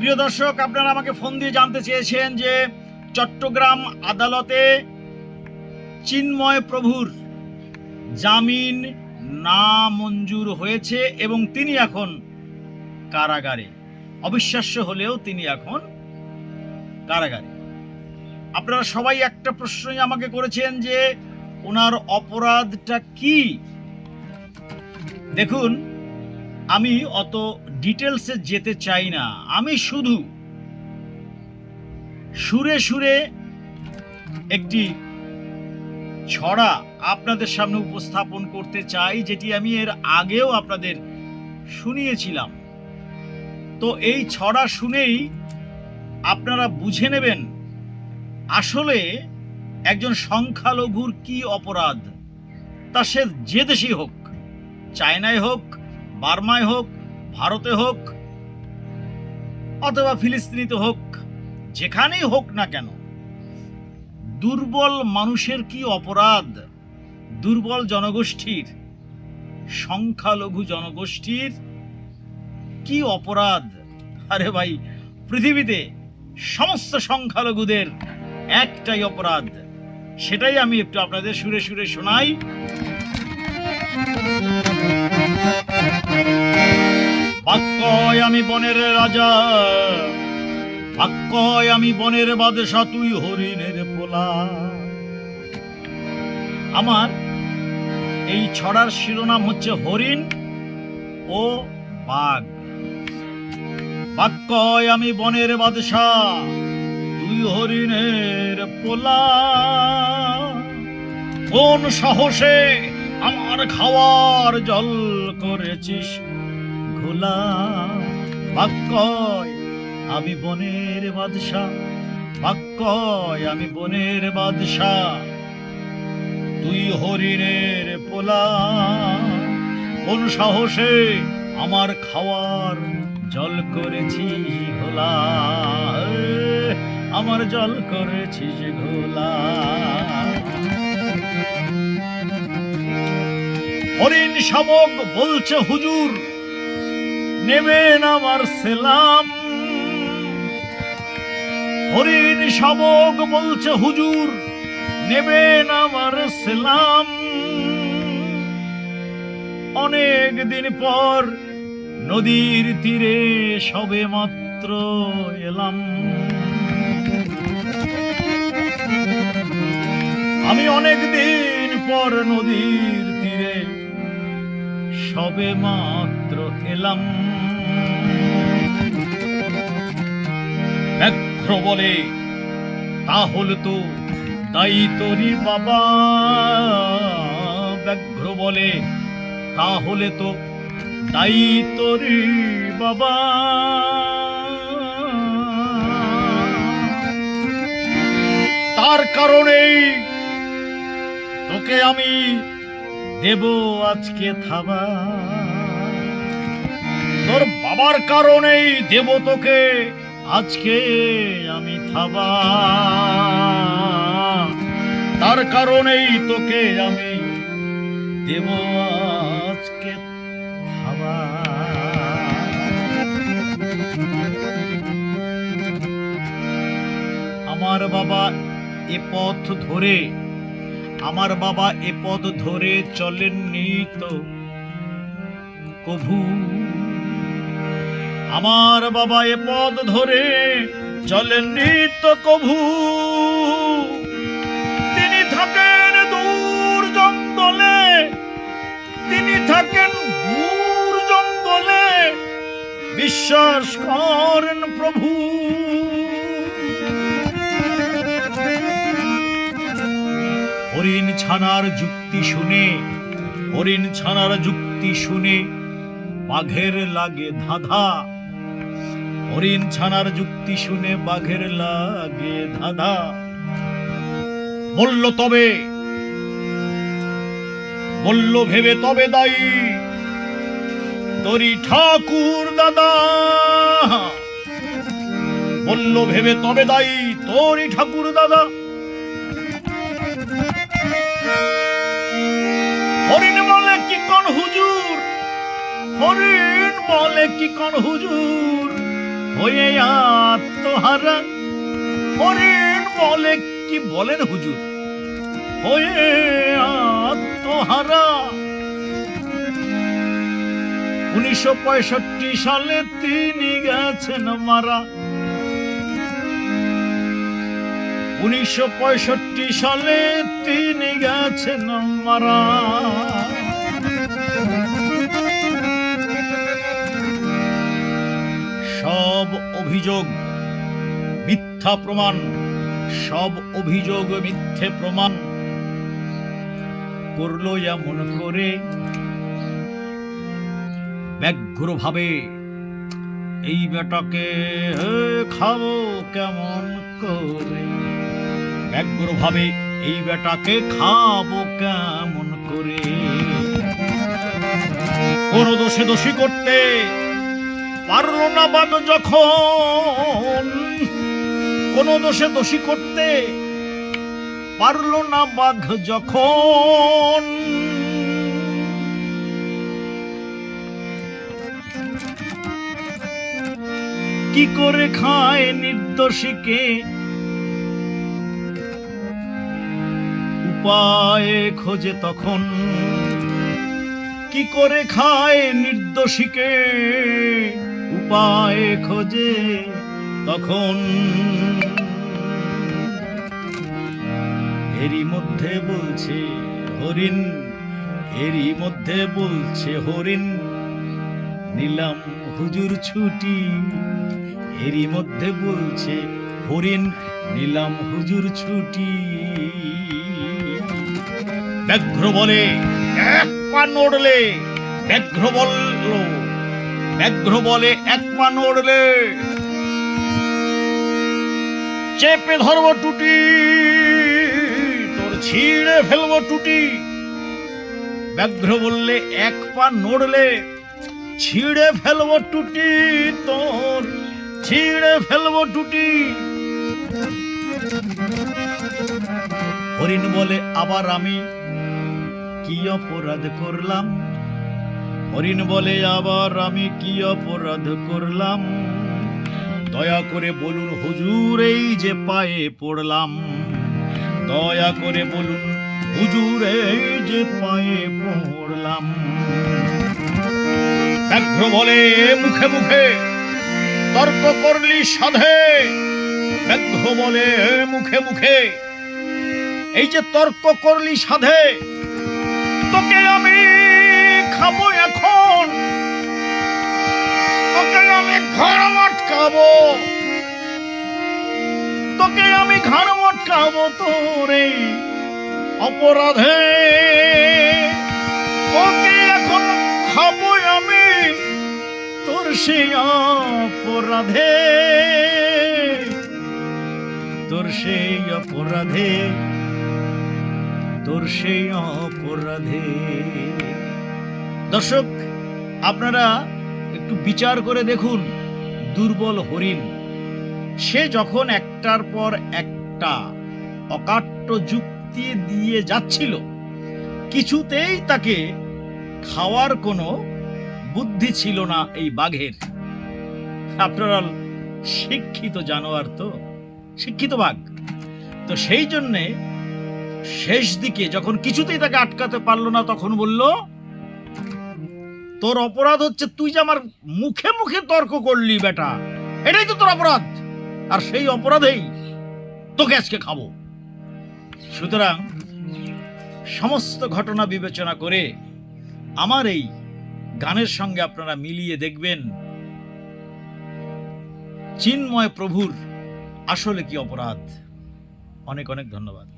প্রিয় দর্শক, আপনারা আমাকে ফোন দিয়ে জানতে চেয়েছেন যে চট্টগ্রাম আদালতে চিন্ময় প্রভুর জামিন না মঞ্জুর হয়েছে এবং তিনি এখন কারাগারে। অবিশ্বাস্য হলেও তিনি এখন কারাগারে। আপনারা সবাই একটা প্রশ্নই আমাকে করেছেন যে ওনার অপরাধটা কি? দেখুন, আমি অত ডিটেলসে যেতে চাই না। আমি শুধু সুরে সুরে একটি ছড়া আপনাদের সামনে উপস্থাপন করতে চাই, যেটি আমি এর আগেও আপনাদের শুনিয়েছিলাম। তো এই ছড়া শুনেই আপনারা বুঝে নেবেন আসলে একজন সংখ্যালঘুর কি অপরাধ। তা সে যে দেশেই হোক, চায়নায় হোক, বার্মায় হোক ভারতে হোক অথবা ফিলিস্তিনিতে হোক, যেখানেই হোক না কেন, দুর্বল মানুষের কি অপরাধ? দুর্বল জনগোষ্ঠীর, সংখ্যালঘু জনগোষ্ঠীর কি অপরাধ? আরে ভাই, পৃথিবীতে সমস্ত সংখ্যালঘুদের একটাই অপরাধ। সেটাই আমি একটু আপনাদের সুরে সুরে শোনাই। বাক্যয় আমি বনের রাজা? বাক্যয় আমি বনের বাদশা, তুই হরিণের পোলা। আমার এই ছড়ার শিরোনাম হচ্ছে হরিণ ও বাঘ। বাক্যয় আমি বনের বাদশা, তুই হরিণের পোলা। কোন সাহসে আমার খাওয়ার জল করেছিস? আমি বনের বাদশা বাক্যয় আমি বনের বাদশা তুই হরিণের পোলা, কোন সাহসে আমার খাওয়ার জল করেছি ঘোলা? আমার জল করেছিস ঘোলা। হরিণ শাবক বলছে, হুজুর নেবেন আমার সেলাম। হরিণ শাবক বলছে, হুজুর, নেবেন আমার সেলাম। অনেক দিন পর নদীর তীরে সবে মাত্র এলাম। আমি অনেক দিন পর নদীর সবে মাত্র এলাম। ব্যাঘ্র বলে তাহলে তো তাই তোরি বাবা। ব্যাঘ্র বলে তাহলে তো দায়ী তোরি বাবা। তার কারণেই তোকে আমি দেব আজকে থাবা। তোর বাবার কারণেই দেব তোকে, আজকে আমি থাবা। তার কারণেই তোকে আমি দেব আজকে থাবা। আমার বাবা এ পথ ধরে আমার বাবা এ পথ ধরে চলেননি তো। কভু, আমার বাবা এ পথ ধরে চলেননি তো কভু। তিনি থাকেন দূর জঙ্গলে, তিনি থাকেন দূর জঙ্গলে। বিশ্বাস করেন প্রভু ছানার যুক্তি শুনে, হরিণ ছানার যুক্তি শুনে বাঘের লাগে ধাঁধা। হরিণ ছানার যুক্তি শুনে বাঘের লাগে ধাঁধা। বলল, তবে, বলল ভেবে তবে দায়ী। তরি ঠাকুর দাদা। বলল ভেবে তবে দায়ী তোরই ঠাকুর দাদা। হরিণ বলে কি কোন হুজুর? হয়ে আত্মহারা। হরিণ বলে কি বলেন হুজুর? হয়ে আত্মহারা। উনিশশো পঁয়ষট্টি সালে তিনি গেছেন মারা। উনিশশো পঁয়ষট্টি সালে তিনি গেছেন মারা। অভিযোগ, মিথ্যা প্রমাণ, সব অভিযোগ মিথ্যে প্রমাণ। করল এমন করে, ব্যগ্রভাবে, এই বেটাকে খাব কেমন করে? ব্যগ্রভাবে, এই বেটাকে খাব কেমন করে? কোন দোষে দোষী করতে পারল না বাঘ যখন। কোন দোষে দোষী করতে পারল না বাঘ যখন। কি করে খায় নির্দোষীকে? উপায়ে খোঁজে তখন। কি করে খায় নির্দোষীকে? উপায়ে খোঁজে তখন এরই মধ্যে বলছে হরিণ, এরই মধ্যে বলছে হরিণ, নিলাম হুজুর ছুটি, এরই মধ্যে বলছে হরিণ, নিলাম হুজুর ছুটি। ব্যাঘ্র বলে, এক পা নড়লে ব্যাঘ্র বলল ব্যাঘ্র বলে এক পা নড়লে। চেপে ধরবো টুটি, তোর ছিঁড়ে ফেলব টুটি। ব্যাঘ্র বললে, এক পা নড়লে, ছিঁড়ে ফেলব টুটি, তোর ছিঁড়ে ফেলব টুটি। হরিণ বলে, আবার আমি কি অপরাধ করলাম? হরিণ বলে, আবার আমি কি অপরাধ করলাম? দয়া করে বলুন হুজুর, এই যে পায়ে পড়লাম। দয়া করে বলুন হুজুর, এই যে পায়ে পড়লাম। ব্যাঘ্র বলে, মুখে মুখে তর্ক করলি সাধে। ব্যাঘ্র বলে, মুখে মুখে এই যে তর্ক করলি সাধে, তোকে আমি খাব ঘাড় মটকাবো। তোকে আমি ঘাড় মটকাবো তোর। এই অপরাধে তোকে এখন খাব আমি তোর সেই অপরাধে। তোর সেই অপরাধে, তোর সেই অপরাধে। দর্শক, আপনারা একটু বিচার করে দেখুন। দুর্বল হরিণ। সে যখন একটার পর একটা অকাট্য যুক্তি দিয়ে যাচ্ছিল, কিছুতেই তাকে খাওয়ার কোনো বুদ্ধি ছিল না এই বাঘের। আপনারা শিক্ষিত জানোয়ার তো, শিক্ষিত বাঘ। তো সেই জন্যে শেষ দিকে যখন কিছুতেই তাকে আটকাতে পারল না, তখন বলল তোর অপরাধ হচ্ছে তুই যে আমার মুখে মুখে তর্ক করলি, বেটা। এটাই তো তোর অপরাধ। আর সেই অপরাধেই তোকে আজকে খাব। সুতরাং সমস্ত ঘটনা বিবেচনা করে আমার এই গানের সঙ্গে আপনারা মিলিয়ে দেখবেন চিন্ময় প্রভুর আসলে কি অপরাধ। অনেক অনেক ধন্যবাদ।